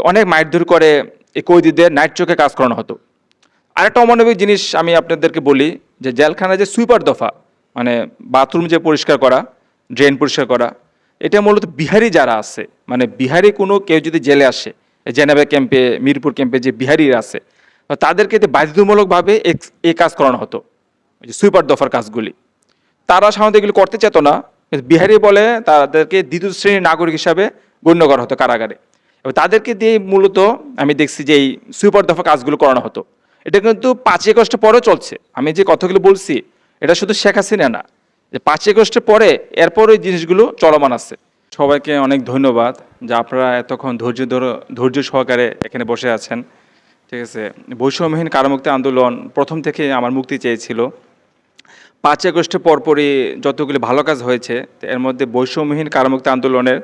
তো অনেক মারধর করে এই কয়েদিদের নাইট চোখে কাজ করানো হতো। আরেকটা অমানবিক জিনিস আমি আপনাদেরকে বলি যে জেলখানায় যে সুইপার দফা মানে বাথরুম যে পরিষ্কার করা, ড্রেন পরিষ্কার করা, এটা মূলত বিহারি যারা আছে মানে বিহারি কোনো কেউ যদি জেলে আসে জেনেভা ক্যাম্পে, মিরপুর ক্যাম্পে যে বিহারিরা আছে তাদেরকে বাধ্যতামূলকভাবে এই কাজ করানো হতো যে সুইপার দফার কাজগুলি। তারা সাধারণত এগুলি করতে চেত না বিহারি বলে তাদেরকে দ্বিতীয় শ্রেণির নাগরিক হিসাবে গণ্য করা হতো কারাগারে। এবং তাদেরকে দিয়ে মূলত আমি দেখছি যে এই সুইপার দফা কাজগুলো করানো হতো। এটা কিন্তু পাঁচ আগস্ট পরেও চলছে। আমি যে কথাগুলো বলছি, এটা শুধু শেখ হাসিনা না, যে পাঁচ আগস্টের পরে এরপর ওই জিনিসগুলো চলমান আছে। সবাইকে অনেক ধন্যবাদ যে আপনারা এতক্ষণ ধৈর্য ধরে, ধৈর্য সহকারে এখানে বসে আছেন। ঠিক আছে? বৈষম্যহীন কারামুক্তি আন্দোলন প্রথম থেকে আমার মুক্তি চেয়েছিল। পাঁচ আগস্টের পরপরই যতগুলি ভালো কাজ হয়েছে, এর মধ্যে বৈষম্যহীন কারামুক্তি আন্দোলনের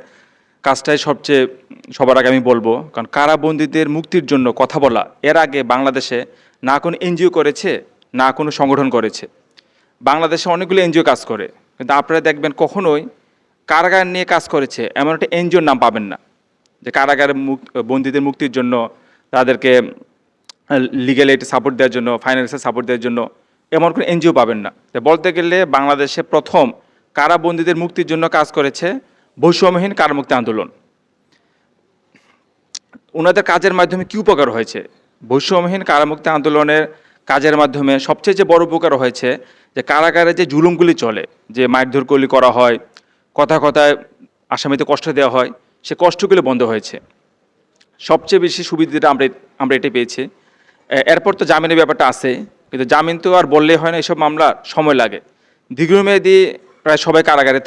কাজটাই সবচেয়ে সবার আগে আমি বলব। কারণ কারাবন্দীদের মুক্তির জন্য কথা বলা, এর আগে বাংলাদেশে না কোনো এনজিও করেছে, না কোনো সংগঠন করেছে। বাংলাদেশে অনেকগুলো এনজিও কাজ করে। কিন্তু আপনারা দেখবেন কখনোই কারাগার নিয়ে কাজ করেছে, এমন একটা এনজিওর নাম পাবেন না। যে কারাগারে বন্দীদের মুক্তির জন্য, তাদেরকে লিগ্যাল এইড সাপোর্ট দেওয়ার জন্য ফাইন্যান্সিয়াল সাপোর্ট দেওয়ার জন্য এমন কোনো এনজিও পাবেন না। বলতে গেলে বাংলাদেশে প্রথম কারাবন্দীদের মুক্তির জন্য কাজ করেছে বৈষম্যহীন কারমুক্তি আন্দোলন। ওনাদের কাজের মাধ্যমে কী উপকার হয়েছে? বৈষম্যহীন কারামুক্তি আন্দোলনের কাজের মাধ্যমে সবচেয়ে যে বড় উপকার হয়েছে, যে কারাগারে যে জুলুমগুলি চলে, যে মারধরগুলি করা হয় কথা কথায় আসামিতে কষ্ট দেওয়া হয়, সে কষ্টগুলি বন্ধ হয়েছে। সবচেয়ে বেশি সুবিধাটা আমরা আমরা এটা পেয়েছি। এরপর তো জামিনের ব্যাপারটা আছে, কিন্তু জামিন তো আর বললেই হয় না, এসব মামলা সময় লাগে। দীর্ঘমেয়াদী প্রায় সবাই কারাগারে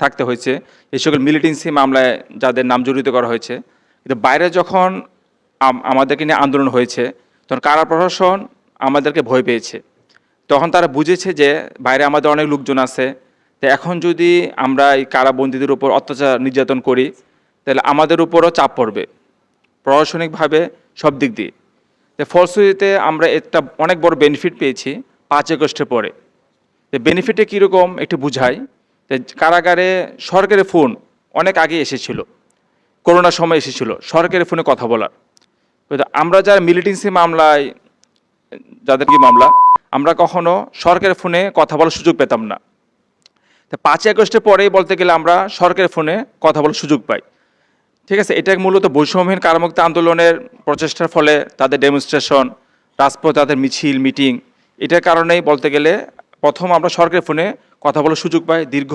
থাকতে হয়েছে। এই সকল মিলিটেন্সি মামলায় যাদের নাম জড়িত করা হয়েছে। কিন্তু বাইরে যখন আমাদেরকে নিয়ে আন্দোলন হয়েছে, তখন কারা প্রশাসন আমাদেরকে ভয় পেয়েছে। তখন তারা বুঝেছে যে বাইরে আমাদের অনেক লোকজন আছে। তো এখন যদি আমরা এই কারাবন্দীদের উপর অত্যাচার নির্যাতন করি, তাহলে আমাদের উপরও চাপ পড়বে। প্রশাসনিকভাবে সব দিক দিয়ে। তো ফলশ্রুতিতে আমরা একটা অনেক বড় বেনিফিট পেয়েছি পাঁচ আগস্টের পরে। বেনিফিটে কীরকম একটু বুঝাই। কারাগারে সরকারি ফোন অনেক আগে এসেছিল করোনার সময় এসেছিল, সরকারি ফোনে কথা বলার। আমরা যারা মিলিটেন্সি মামলায়, যাদের কি মামলা, আমরা কখনো সরকারের ফোনে কথা বলার সুযোগ পেতাম না। তো পাঁচই আগস্টের পরেই বলতে গেলে আমরা সরকারের ফোনে কথা বলার সুযোগ পাই। ঠিক আছে, এটা মূলত বৈষম্যহীন কারামুক্ত আন্দোলনের প্রচেষ্টার ফলে তাদের ডেমনস্ট্রেশন রাজপথ তাদের মিছিল মিটিং এটার কারণেই বলতে গেলে প্রথম আমরা সরকারের ফোনে কথা বলার সুযোগ পাই। দীর্ঘ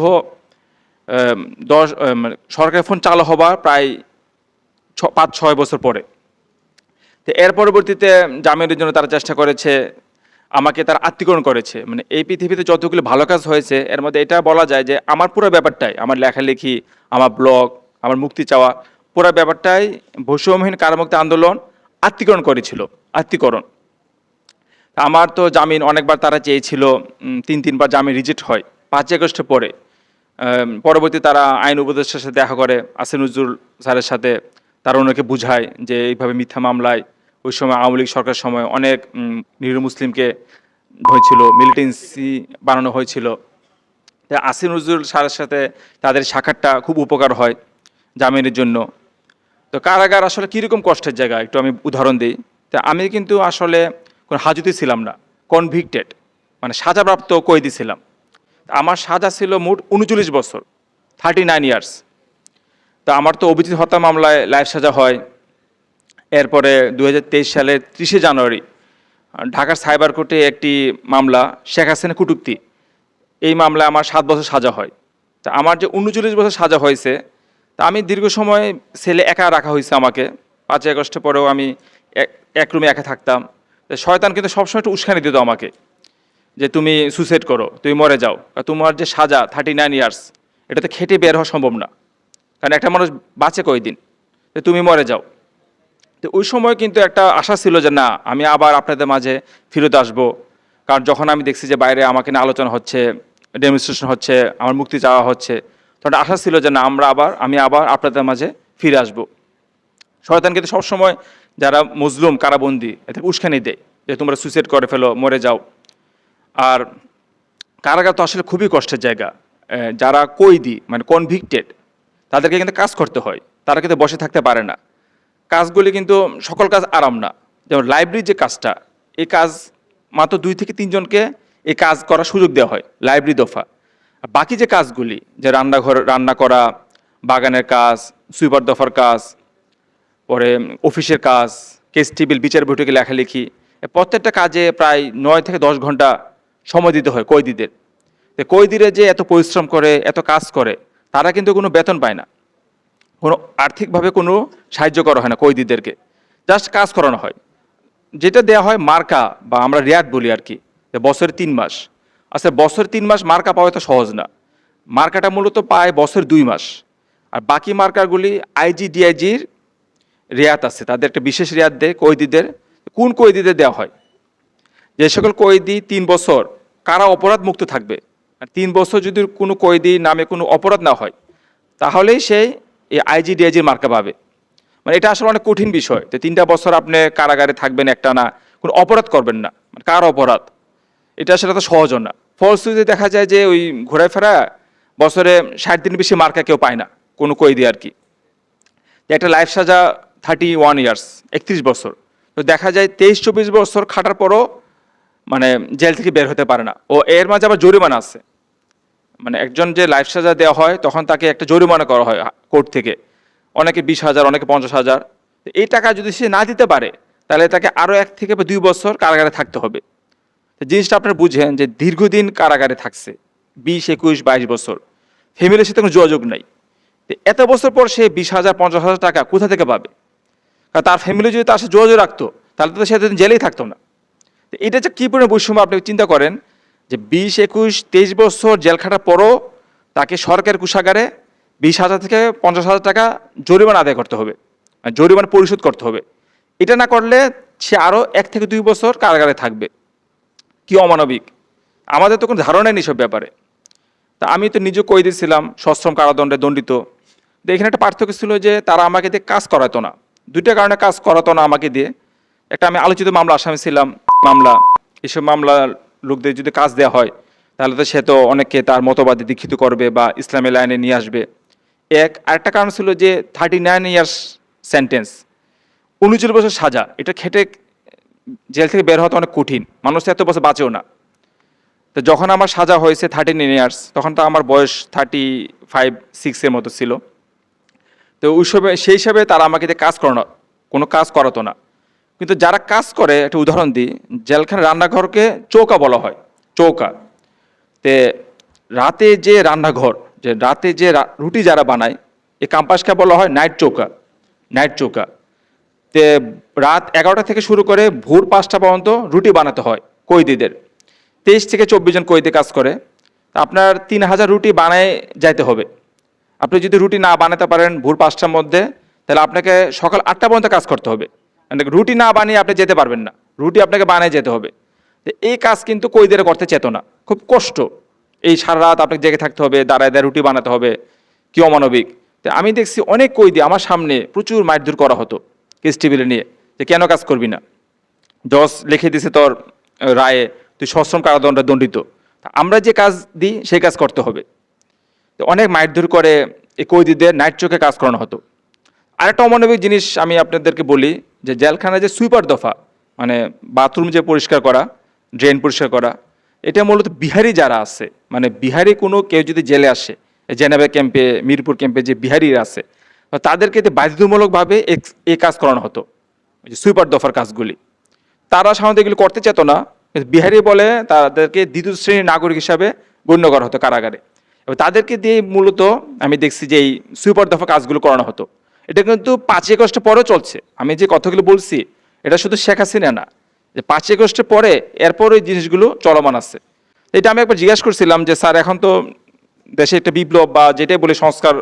দশ আম, সরকারের ফোন চালু হবার প্রায় ছ- পাঁচ ছয় বছর পরে। তো এর পরবর্তীতে জামিনের জন্য তারা চেষ্টা করেছে আমাকে তারা আত্মীকরণ করেছে। মানে এই পৃথিবীতে যতগুলো ভালো কাজ হয়েছে এর মধ্যে এটা বলা যায় যে আমার পুরো ব্যাপারটাই আমার লেখালেখি আমার ব্লগ আমার মুক্তি চাওয়া পুরো ব্যাপারটাই বৈষম্যহীন কারামুক্তি আন্দোলন আত্মীকরণ করেছিল আত্মীকরণ আমার তো জামিন অনেকবার তারা চেয়েছিল তিন, তিনবার জামিন রিজেক্ট হয়। পাঁচ আগস্টে পরে পরবর্তী তারা আইন উপদেষ্টার সাথে দেখা করে, আসিনুজ্জুল স্যারের সাথে তারা ওনাকে বুঝায় যে এইভাবে মিথ্যা মামলায় ওই সময় আওয়ামী লীগ সরকার সময় অনেক নিরীহ মুসলিমকে হয়েছিল মিলিটেন্সি বানানো হয়েছিল। তা আসিন নজরুল স্যারের সাথে তাদের সাক্ষাৎটা খুব উপকার হয় জামিনের জন্য। তো কারাগার আসলে কীরকম কষ্টের জায়গা? একটু আমি উদাহরণ দিই। তা আমি কিন্তু আসলে কোনো হাজতে ছিলাম না কনভিক্টেড মানে সাজাপ্রাপ্ত কয়েদি ছিলাম। আমার সাজা ছিল মোট উনচল্লিশ বছর থার্টি নাইন ইয়ার্স তা আমার তো অভিজিৎ হত্যা মামলায় লাইফ সাজা হয়। এরপরে দু হাজার তেইশ সালের ত্রিশে জানুয়ারি, ঢাকার সাইবার কোর্টে একটি মামলা, শেখ হাসিনা কুটুক্তি। এই মামলায় আমার সাত বছর সাজা হয়। তা আমার যে উনচল্লিশ বছর সাজা হয়েছে, তা আমি দীর্ঘ সময় ছেলে একা রাখা হয়েছে আমাকে। পাঁচই আগস্টের পরেও আমি এক- রুমে একা থাকতাম। শয়তান কিন্তু সবসময় একটু উস্কানি দিত আমাকে, যে তুমি সুসাইড করো, তুমি মরে যাও। তোমার যে সাজা থার্টি নাইন ইয়ার্স এটাতে খেটে বের হওয়া সম্ভব না। কারণ একটা মানুষ বাঁচে কয়দিন? যে তুমি মরে যাও। তো ওই সময় কিন্তু একটা আশা ছিল যে না, আমি আবার আপনাদের মাঝে ফিরত আসব। কারণ যখন আমি দেখছি যে বাইরে আমাকে নিয়ে আলোচনা হচ্ছে ডেমনস্ট্রেশন হচ্ছে, আমার মুক্তি চাওয়া হচ্ছে, তখন আশা ছিল যে না, আমরা আবার, আমি আবার আপনাদের মাঝে ফিরে আসব। শয়তান কিন্তু সবসময় যারা মজলুম, কারাবন্দি, এদের উস্কানি দেয় যে তোমরা সুইসাইড করে ফেলো, মরে যাও। আর কারাগার তো আসলে খুবই কষ্টের জায়গা। যারা কইদি মানে কনভিক্টেড তাদেরকে কিন্তু কাজ করতে হয়। তারা কিন্তু বসে থাকতে পারে না। কাজগুলি কিন্তু সকল কাজ আরাম না। যেমন লাইব্রেরির যে কাজটা, এই কাজ মাত্র দুই থেকে তিনজনকে এই কাজ করার সুযোগ দেওয়া হয় লাইব্রেরি দফা। বাকি যে কাজগুলি, যে রান্নাঘর, রান্না করা, বাগানের কাজ সুইপার দফার কাজ পরে অফিসের কাজ কেস টেবিল বিচার বৈঠকে লেখালেখি প্রত্যেকটা কাজে প্রায় নয় থেকে দশ ঘণ্টা সময় দিতে হয় কয়েদিদের কয়েদিরা যে এত পরিশ্রম করে, এত কাজ করে, তারা কিন্তু কোনো বেতন পায় না। কোনো আর্থিকভাবে কোনো সাহায্য করা হয় না কয়েদিদেরকে জাস্ট কাজ করানো হয়। যেটা দেওয়া হয় মার্কা, বা আমরা রিয়াদ বলি আর কি, যে বছরে তিন মাস। আচ্ছা বছরে তিন মাস মার্কা পাওয়া তো সহজ না। মার্কাটা মূলত পায় বছর দুই মাস। আর বাকি মার্কারগুলি আইজি ডিআইজির রেয়াত আছে তাদের একটা বিশেষ রেয়াত দেয় কয়েদিদের। কোন কয়েদিদের দেওয়া হয়? যে সকল কয়েদি তিন বছর কারা অপরাধ মুক্ত থাকবে? আর তিন বছর যদি কোনো কয়েদি নামে কোনো অপরাধ না হয়, তাহলেই সে এই আইজি ডিআইজির মার্কা পাবে। মানে এটা আসলে অনেক কঠিন বিষয় যে তিনটা বছর আপনি কারাগারে থাকবেন একটা না, কোনো অপরাধ করবেন না। মানে কার অপরাধ? এটা আসলে তো সহজও না। ফলশ্রুতিতে দেখা যায় যে ওই ঘোরায় ফেরা বছরে ষাট দিন বেশি মার্কা কেউ পায় না, কোনো কয়েদি আর কি। একটা লাইফ সাজা থার্টি ওয়ান ইয়ার্স একত্রিশ বছর। তো দেখা যায় তেইশ চব্বিশ বছর খাটার পরও মানে জেল থেকে বের হতে পারে না। ও এর মাঝে আবার জরিমানা আছে। মানে একজন যে লাইফ সাজা দেওয়া হয়, তখন তাকে একটা জরিমানা করা হয় কোর্ট থেকে। অনেকে বিশ হাজার, অনেকে পঞ্চাশ হাজার। এই টাকা যদি সে না দিতে পারে, তাহলে তাকে আরও এক থেকে বা দুই বছর কারাগারে থাকতে হবে। জিনিসটা আপনারা বুঝেন যে দীর্ঘদিন কারাগারে থাকছে, বিশ, একুশ, বাইশ বছর। ফ্যামিলির সাথে কোনো যোগাযোগ নাই। এত বছর পর সে বিশ হাজার, পঞ্চাশ হাজার টাকা কোথা থেকে পাবে? কারণ তার ফ্যামিলি যদি তার সাথে যোগাযোগ রাখতো, তাহলে তো সে এতদিন জেলেই থাকতো না। এটা যে কী পরিমাণ বৈষম্য আপনি চিন্তা করেন যে বিশ, একুশ, তেইশ বছর জেল খাটার পরও তাকে সরকার কুষাগারে বিশ হাজার থেকে পঞ্চাশ হাজার টাকা জরিমানা আদায় করতে হবে মানে জরিমানা পরিশোধ করতে হবে। এটা না করলে সে আরও এক থেকে দুই বছর কারাগারে থাকবে। কি অমানবিক? আমাদের তো কোনো ধারণাই নেই সব ব্যাপারে। তা আমি তো নিজে কই দিয়েছিলাম সশ্রম কারাদণ্ডে দণ্ডিত। তো এখানে একটা পার্থক্য ছিল যে তারা আমাকে দিয়ে কাজ করাতো না। দুইটা কারণে কাজ করাতো না আমাকে দিয়ে। একটা আমি আলোচিত মামলা, আসামি ছিলাম, মামলা। এসব মামলা লোকদের যদি কাজ দেওয়া হয়, তাহলে তো সে তো অনেককে তার মতবাদে দীক্ষিত করবে বা ইসলামী লাইনে নিয়ে আসবে। এক, আরেকটা কারণ ছিল যে থার্টি নাইন ইয়ার্স সেন্টেন্স উনচল্লিশ বছর সাজা, এটা খেটে জেল থেকে বের হওয়া তো অনেক কঠিন, মানুষ এত বছর বাঁচেও না। তো যখন আমার সাজা হয়েছে থার্টি নাইন ইয়ার্স তখন তো আমার বয়স থার্টি ফাইভ সিক্সের মতো ছিল। তো ওই সবে সেই হিসাবে তারা আমাকে দিয়ে কাজ করানো, কোনো কাজ করাতো না। কিন্তু যারা কাজ করে, একটা উদাহরণ দিই, জেলখানে রান্নাঘরকে চৌকা বলা হয়, চৌকা। তে রাতে যে রান্নাঘর, যে রাতে যে রুটি যারা বানায় এই কাম্পাসকে বলা হয় নাইট চৌকা নাইট চৌকা। তে রাত এগারোটা থেকে শুরু করে ভোর পাঁচটা পর্যন্ত রুটি বানাতে হয় কৈদিদের। তেইশ থেকে চব্বিশ জন কয়েদি কাজ করে। আপনার তিন হাজার রুটি বানায় যাইতে হবে। আপনি যদি রুটি না বানাতে পারেন ভোর পাঁচটার মধ্যে, তাহলে আপনাকে সকাল আটটা পর্যন্ত কাজ করতে হবে। মানে রুটি না বানিয়ে আপনি যেতে পারবেন না। রুটি আপনাকে বানিয়ে যেতে হবে। এই কাজ কিন্তু কইদের করতে চেতনা খুব কষ্ট। এই সারা রাত আপনাকে জেগে থাকতে হবে, দাঁড়ায় দাঁড়ায় রুটি বানাতে হবে। কি অমানবিক। তো আমি দেখছি অনেক কৈদি আমার সামনে প্রচুর মারধর করা হতো কেস টেবিলে নিয়ে, যে কেন কাজ করবি না? জজ লিখে দিছে তোর রায়ে, তুই সশ্রম কারাদণ্ডে দণ্ডিত। আমরা যে কাজ দিই, সেই কাজ করতে হবে। তো অনেক মারধর করে এই কয়েদিদের নাইট চোখে কাজ করানো হতো। আরেকটা অমানবিক জিনিস আমি আপনাদেরকে বলি, যে জেলখানায় যে সুইপার দফা মানে বাথরুম যে পরিষ্কার করা, ড্রেন পরিষ্কার করা, এটা মূলত বিহারি যারা আছে মানে বিহারি কোনো কেউ যদি জেলে আসে জেনেভা ক্যাম্পে, মিরপুর ক্যাম্পে যে বিহারিরা আছে তাদেরকে বাধ্যতামূলকভাবে এই কাজ করানো হতো যে সুইপার দফার কাজগুলি। তারা সাধারণত এগুলো করতে চেত না বিহারি বলে তাদেরকে দ্বিতীয় শ্রেণির নাগরিক হিসাবে গণ্য করা হতো কারাগারে। এবং তাদেরকে দিয়ে মূলত আমি দেখছি যে এই সুইপার দফা কাজগুলো করানো হতো। এটা কিন্তু পাঁচই আগস্টের পরেও চলছে। আমি যে কথাগুলো বলছি, এটা শুধু শেখ হাসিনা না, যে পাঁচই আগস্টের পরে এরপর ওই জিনিসগুলো চলমান আছে। এটা আমি একবার জিজ্ঞাসা করছিলাম যে, স্যার, এখন তো দেশে একটা বিপ্লব বা যেটাই বলে সংস্কার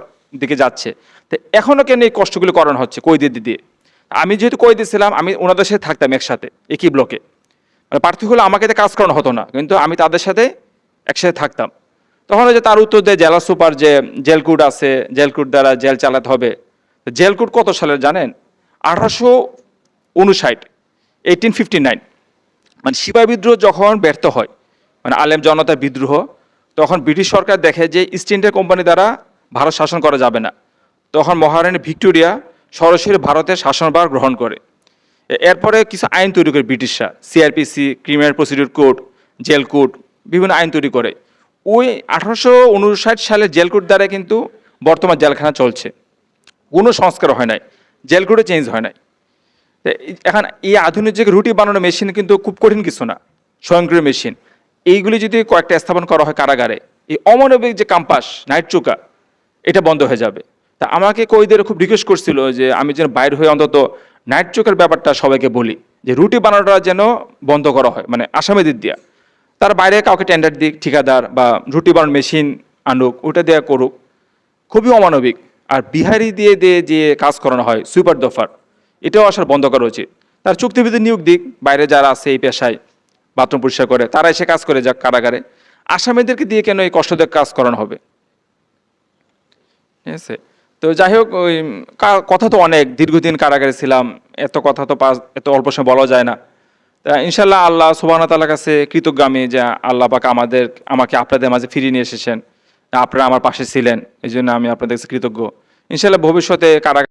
দিকে যাচ্ছে, তো এখনও কেন এই কষ্টগুলো করানো হচ্ছে কই দিয়ে? আমি যেহেতু কই দিয়েছিলাম আমি ওনাদের সাথে থাকতাম একসাথে, একই ব্লকে। মানে পার্থক্য হলো আমাকে কাজ করানো হতো না, কিন্তু আমি তাদের সাথে একসাথে থাকতাম। তখন যে তার উত্তর দেয়, জেলা সুপার যে জেলকুট আছে, জেলকুট দ্বারা জেল চালাতে হবে। জেলকুট কত সালের জানেন? আঠারোশো উনষাট এইটিন ফিফটি নাইন মানে সিপাহী বিদ্রোহ যখন ব্যর্থ হয় মানে আলেম জনতার বিদ্রোহ, তখন ব্রিটিশ সরকার দেখে যে ইস্ট ইন্ডিয়া কোম্পানি দ্বারা ভারত শাসন করা যাবে না। তখন মহারানী ভিক্টোরিয়া সরাসরি ভারতের শাসনভার গ্রহণ করে। এরপরে কিছু আইন তৈরি করে ব্রিটিশরা CRPC criminal procedure code jail code, বিভিন্ন আইন তৈরি করে। ওই আঠারোশো উনষাট সালের জেল কোড দ্বারা কিন্তু বর্তমান জেলখানা চলছে। কোনো সংস্কার হয় নাই। জেল কোডে চেঞ্জ হয় নাই। এখন এই আধুনিক যুগে রুটি বানানোর মেশিন কিন্তু খুব কঠিন কিছু না। স্বয়ংক্রিয় মেশিন এইগুলি যদি কয়েকটা স্থাপন করা হয় কারাগারে, এই অমানবিক যে কাম্পাস, নাইট চুকা, এটা বন্ধ হয়ে যাবে। তা আমাকে কইদের খুব রিকোয়েস্ট করছিল যে আমি যেন বাইরে হয়ে অন্তত নাইট চোখের ব্যাপারটা সবাইকে বলি, যে রুটি বানানোটা যেন বন্ধ করা হয় মানে আসামিদের দিয়া। তার বাইরে কাউকে টেন্ডার দিক, ঠিকাদার বা রুটি বানানোর মেশিন আনুক, ওটা দেয়া করুক, খুবই অমানবিক। আর বিহারি দিয়ে দিয়ে যে কাজ করানো হয় সুইপার দফার এটাও আসার বন্ধ করা উচিত। তার চুক্তিভিত্তিক নিয়োগ দিক, বাইরে যারা আছে এই পেশায় বাথরুম পরিষ্কার করে তারা এসে কাজ করে যাক কারাগারে। আসামিদেরকে দিয়ে কেন এই কষ্টদায়ক কাজ করানো হবে? ঠিক আছে? তো যাই হোক, ওই কথা তো অনেক, দীর্ঘদিন কারাগারে ছিলাম, এত কথা তো পাস, এত অল্প সময় বলা যায় না। ইনশাল্লাহ আল্লাহ সুবাহ তাল্লাহ কাছে কৃতজ্ঞামী যে আল্লাহ পাক আমাদের, আমাকে আপনাদের মাঝে ফিরিয়ে নিয়ে এসেছেন। আপনারা আমার পাশে ছিলেন এই জন্য আমি আপনাদের কাছে কৃতজ্ঞ। ইনশাল্লাহ ভবিষ্যতে কারাগার